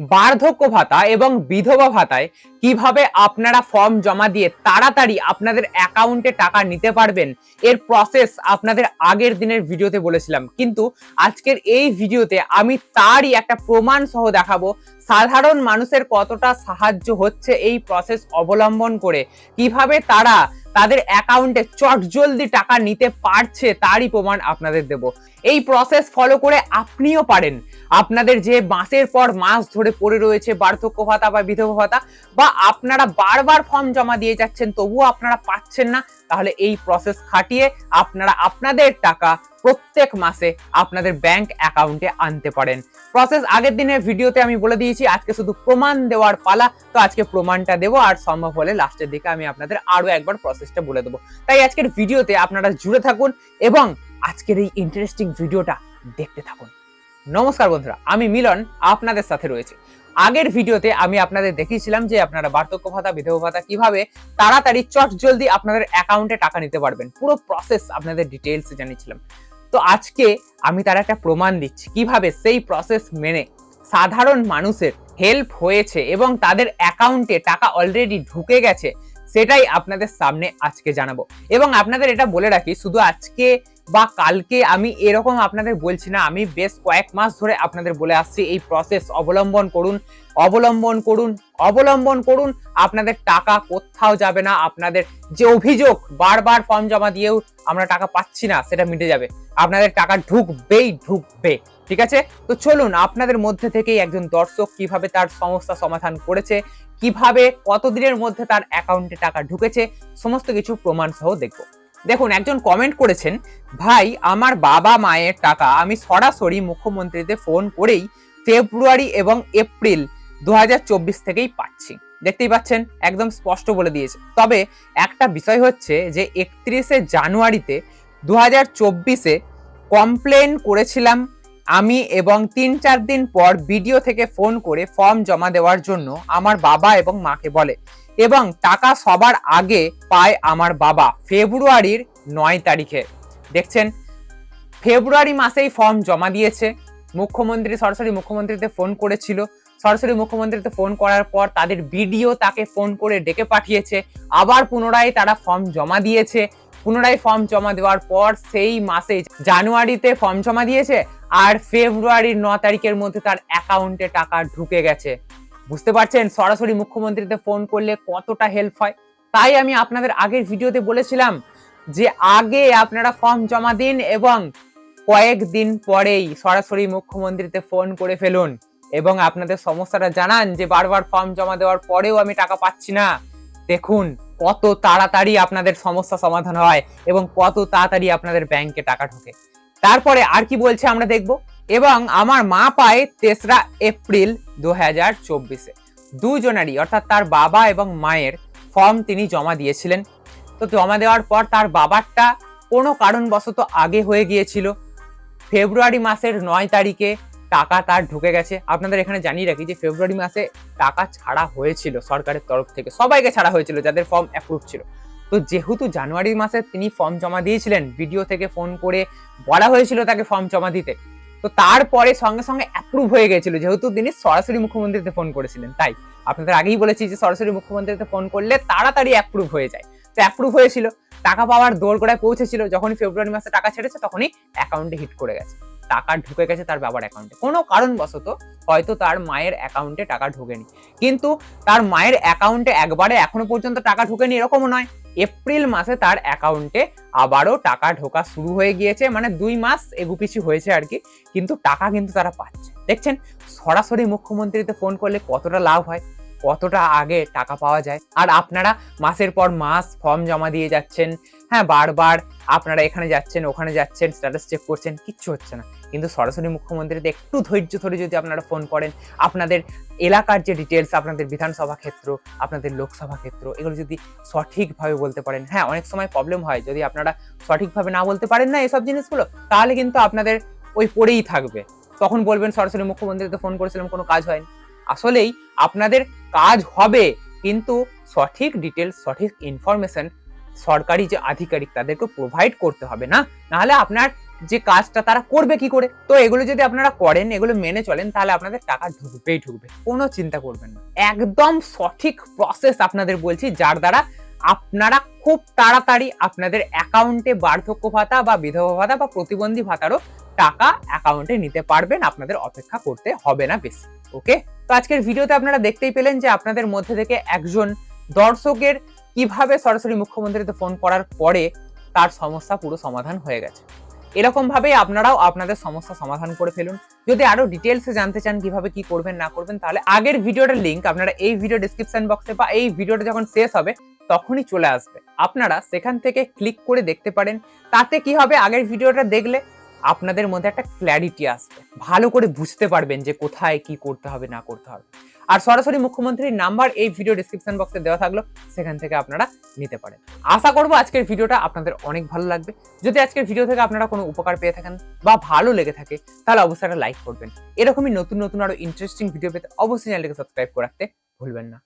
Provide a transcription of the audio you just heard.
বার্ধক্য ভাতা এবং বিধবা ভাতায় কীভাবে আপনারা ফর্ম জমা দিয়ে তাড়াতাড়ি আপনাদের অ্যাকাউন্টে টাকা নিতে পারবেন, এর প্রসেস আপনাদের আগের দিনের ভিডিওতে বলেছিলাম। কিন্তু আজকের এই ভিডিওতে আমি তারই একটা প্রমাণ সহ দেখাবো, সাধারণ মানুষের কতটা সাহায্য হচ্ছে এই প্রসেস অবলম্বন করে। কীভাবে তারা তাদের অ্যাকাউন্টে চটজলদি টাকা নিতে পারছে তারই প্রমাণ আপনাদের দেব। এই প্রসেস ফলো করে আপনিও পারেন। আপনাদের যে মাসের পর মাস ধরে পড়ে রয়েছে বার্ধক্য ভাতা বা বিধবা ভাতা বা আপনারা বারবার ফর্ম জমা দিয়ে যাচ্ছেন তবুও আপনারা পাচ্ছেন না, তাহলে এই প্রসেস খাটিয়ে আপনারা আপনাদের টাকা প্রত্যেক মাসে আপনাদের ব্যাংক অ্যাকাউন্টে আনতে পারেন। প্রসেস আগের দিনের ভিডিওতে আমি বলে দিয়েছি, আজকে শুধু প্রমাণ দেওয়ার পালা। তো আজকে প্রমাণটা দেবো, আর সম্ভব হলে লাস্টের দিকে আমি আপনাদের আরও একবার প্রসেসটা বলে দেবো। তাই আজকের ভিডিওতে আপনারা জুড়ে থাকুন এবং আজকের এই ইন্টারেস্টিং ভিডিওটা দেখতে থাকুন। নমস্কার বন্ধুরা, আমি মিলন, আপনাদের সাথে রয়েছে। আগের ভিডিওতে আমি আপনাদের দেখিয়েছিলাম যে আপনারা বার্ধক্য ভাতা, বিধবা ভাতা কীভাবে তাড়াতাড়ি চট জলদি আপনাদের অ্যাকাউন্টে টাকা নিতে পারবেন। পুরো প্রসেস আপনাদের ডিটেলসে জানিয়েছিলাম। তো আজকে আমি তার একটা প্রমাণ দিচ্ছি। কীভাবে সেই প্রসেস মেনে সাধারণ মানুষের হেল্প হয়েছে এবং তাদের অ্যাকাউন্টে টাকা অলরেডি ঢুকে গেছে, সেটাই আপনাদের সামনে আজকে জানাব। এবং আপনাদের এটা বলে রাখি, শুধু আজকে বা কালকে আমি এরকম আপনাদের বলছি না, আমি বেশ কয়েক মাস ধরে আপনাদের বলে আসছি, এই প্রসেস অবলম্বন করুন অবলম্বন করুন অবলম্বন করুন। আপনাদের টাকা কোথাও যাবে না, আপনাদের যে অভিযোগ, বারবার ফর্ম জমা দিয়েও আমরা টাকা পাচ্ছি না, সেটা মিটে যাবে। আপনাদের টাকা ঢুকবেই, ঢুকবে, ঠিক আছে? তো চলুন, আপনাদের মধ্যে থেকেই একজন দর্শক কীভাবে তার সমস্যা সমাধান করেছে, কীভাবে কতদিনের মধ্যে তার অ্যাকাউন্টে টাকা ঢুকেছে, সমস্ত কিছু প্রমাণ সহ দেখব। দেখুন, একজন কমেন্ট করেছেন, ভাই, আমার বাবা মায়ের টাকা আমি সরাসরি মুখ্যমন্ত্রীতে ফোন করেই ফেব্রুয়ারি এবং এপ্রিল দু থেকেই পাচ্ছি। দেখতেই পাচ্ছেন, একদম স্পষ্ট বলে দিয়েছে। তবে একটা বিষয় হচ্ছে যে, একত্রিশে জানুয়ারিতে দু হাজার চব্বিশে কমপ্লেন করেছিলাম আমি এবং তিন চার দিন পর ভিডিও থেকে ফোন করে ফর্ম জমা দেওয়ার জন্য আমার বাবা এবং মাকে বলে। এবং টাকা সবার আগে পায় আমার বাবা ফেব্রুয়ারির নয় তারিখে। দেখছেন, ফেব্রুয়ারি মাসেই ফর্ম জমা দিয়েছে। মুখ্যমন্ত্রী, সরাসরি মুখ্যমন্ত্রীতে ফোন করেছিল। সরাসরি মুখ্যমন্ত্রীতে ফোন করার পর তাদের ভিডিও তাকে ফোন করে ডেকে পাঠিয়েছে। আবার পুনরায় তারা ফর্ম জমা দিয়েছে। পুনরায় ফর্ম জমা দেওয়ার পর সেই মাসে জানুয়ারিতে ফর্ম জমা দিয়েছে। আর ফেব্রুয়ারির ন তারিখের মধ্যে তার অ্যাকাউন্টে টাকা ঢুকে গেছে। বুঝতে পারছেন? সরাসরি মুখ্যমন্ত্রীতে ফোন করলে কতটা হেল্প হয়? তাই আমি আপনাদের আগের ভিডিওতে বলেছিলাম যে আগে আপনারা ফর্ম জমা দিন এবং কয়েকদিন পরেই সরাসরি মুখ্যমন্ত্রীতে ফোন করে ফেলুন এবং আপনাদের সমস্যাটা জানান যে বারবার ফর্ম জমা দেওয়ার পরেও আমি টাকা পাচ্ছি না। দেখুন, কত তাড়াতাড়ি আপনাদের সমস্যা সমাধান হয় এবং কত তাড়াতাড়ি আপনাদের ব্যাংকে টাকা ঢোকে। তারপরে আর কি বলছে আমরা দেখব? এবং আমার মা পায় তেসরা এপ্রিল দু হাজার চব্বিশে। দুজনেরই, অর্থাৎ তার বাবা এবং মায়ের ফর্ম তিনি জমা দিয়েছিলেন। তো জমা দেওয়ার পর তার বাবারটা কোনো কারণবশত আগে হয়ে গিয়েছিল। ফেব্রুয়ারি মাসের নয় তারিখে টাকা তার ঢুকে গেছে। আপনাদের এখানে জানিয়ে রাখি যে ফেব্রুয়ারি মাসে টাকা ছাড়া হয়েছিল সরকারের তরফ থেকে। সবাইকে ছাড়া হয়েছিল, যাদের ফর্ম অ্যাপ্রুভ ছিল। তো যেহেতু জানুয়ারি মাসে তিনি ফর্ম জমা দিয়েছিলেন ভিডিও থেকে ফোন করে বলা হয়েছিল তাকে ফর্ম জমা দিতে। তো তারপরে সঙ্গে সঙ্গে অ্যাপ্রুভ হয়ে গেছিল। যেহেতু তিনি সরাসরি মুখ্যমন্ত্রীতে ফোন করেছিলেন, তাই আপনাদের আগেই বলেছি যে সরাসরি মুখ্যমন্ত্রীতে ফোন করলে তাড়াতাড়ি অ্যাপ্রুভ হয়ে যায়। তো অ্যাপ্রুভ হয়েছিল, টাকা পাওয়ার দৌড় গোড়ায় পৌঁছেছিল, যখনই ফেব্রুয়ারি মাসে টাকা ছেড়েছে তখনই অ্যাকাউন্টে হিট করে গেছে। টাকা ঢুকে গেছে তার বাবার অ্যাকাউন্টে কোনো কারণবশত হয়তো তার মায়ের অ্যাকাউন্টে টাকা ঢোকেনি। কিন্তু তার মায়ের অ্যাকাউন্টে একবারে এখনও পর্যন্ত টাকা ঢোকেনি এরকমও নয়। এপ্রিল মাসে তার অ্যাকাউন্টে আবারও টাকা ঢোকা শুরু হয়ে গিয়েছে মানে দুই মাস এগুপিছি হয়েছে আর কি, কিন্তু টাকা কিন্তু তারা পাচ্ছে। দেখছেন, সরাসরি মুখ্যমন্ত্রীতে ফোন করলে কতটা লাভ হয়? কতটা আগে টাকা পাওয়া যায়। আর আপনারা মাসের পর মাস ফর্ম জমা দিয়ে যাচ্ছেন। হ্যাঁ বারবার আপনারা এখানে যাচ্ছেন, ওখানে যাচ্ছেন স্ট্যাটাস চেক করছেন, কিচ্ছু হচ্ছে না। কিন্তু সরাসরি মুখ্যমন্ত্রীতে একটু ধৈর্য ধরে যদি আপনারা ফোন করেন, আপনাদের এলাকার যে ডিটেলস আপনাদের বিধানসভা ক্ষেত্র, আপনাদের লোকসভা ক্ষেত্র, এগুলো যদি সঠিকভাবে বলতে পারেন। হ্যাঁ অনেক সময় প্রবলেম হয়। যদি আপনারা সঠিকভাবে না বলতে পারেন না এসব জিনিসগুলো, তাহলে কিন্তু আপনাদের ওই পড়েই থাকবে। তখন বলবেন, সরাসরি মুখ্যমন্ত্রীতে ফোন করেছিলাম, কোনো কাজ হয়নি। আসলেই আপনাদের কাজ হবে, কিন্তু সঠিক ডিটেলস সঠিক ইনফরমেশন সরকারি যে আধিকারিক তাদেরকে প্রোভাইড করতে হবে না? নাহলে আপনার যে কাজটা তারা করবে কি করে? তো এগুলো যদি আপনারা করেন, এগুলো মেনে চলেন, তাহলে আপনাদের টাকা ঢুকবেই ঢুকবে। কোনো চিন্তা করবেন না। একদম সঠিক প্রসেস আপনাদের বলছি, যার দ্বারা আপনারা খুব তাড়াতাড়ি আপনাদের অ্যাকাউন্টে বার্ধক্য ভাতা বা বিধবা ভাতা বা প্রতিবন্ধী ভাতারও টাকা অ্যাকাউন্টে নিতে পারবেন। আপনাদের অপেক্ষা করতে হবে না বেশি ওকে তো আজকের ভিডিওতে আপনারা দেখতেই পেলেন যে আপনাদের মধ্যে থেকে একজন দর্শকের কীভাবে সরাসরি মুখ্যমন্ত্রীতে ফোন করার পরে তার সমস্যা পুরো সমাধান হয়ে গেছে। এরকম ভাবেই আপনারাও আপনাদের সমস্যা সমাধান করে ফেলুন। যদি আরও ডিটেলসে জানতে চান কীভাবে কি করবেন, না করবেন, তাহলে আগের ভিডিওটার লিংক আপনারা এই ভিডিও ডিসক্রিপশন বক্সে বা এই ভিডিওটা যখন শেষ হবে তখনই চলে আসবে। আপনারা সেখান থেকে ক্লিক করে দেখতে পারেন। তাতে কি হবে? আগের ভিডিওটা দেখলে আপনাদের মধ্যে একটা ক্ল্যারিটি আসবে। ভালো করে বুঝতে পারবেন যে কোথায় কি করতে হবে, না করতে হবে। আর সরাসরি মুখ্যমন্ত্রীর নাম্বার এই ভিডিও ডিসক্রিপশন বক্সে দেওয়া থাকল। সেখান থেকে আপনারা নিতে পারেন। আশা করব আজকের ভিডিওটা আপনাদের অনেক ভালো লাগবে। যদি আজকের ভিডিও থেকে আপনারা কোনো উপকার পেয়ে থাকেন বা ভালো লেগে থাকে, তাহলে অবশ্যই একটা লাইক করবেন। এরকমই নতুন নতুন আরও ইন্টারেস্টিং ভিডিও পেতে অবশ্যই চ্যানেলটিকে সাবস্ক্রাইব করে রাখতে ভুলবেন না।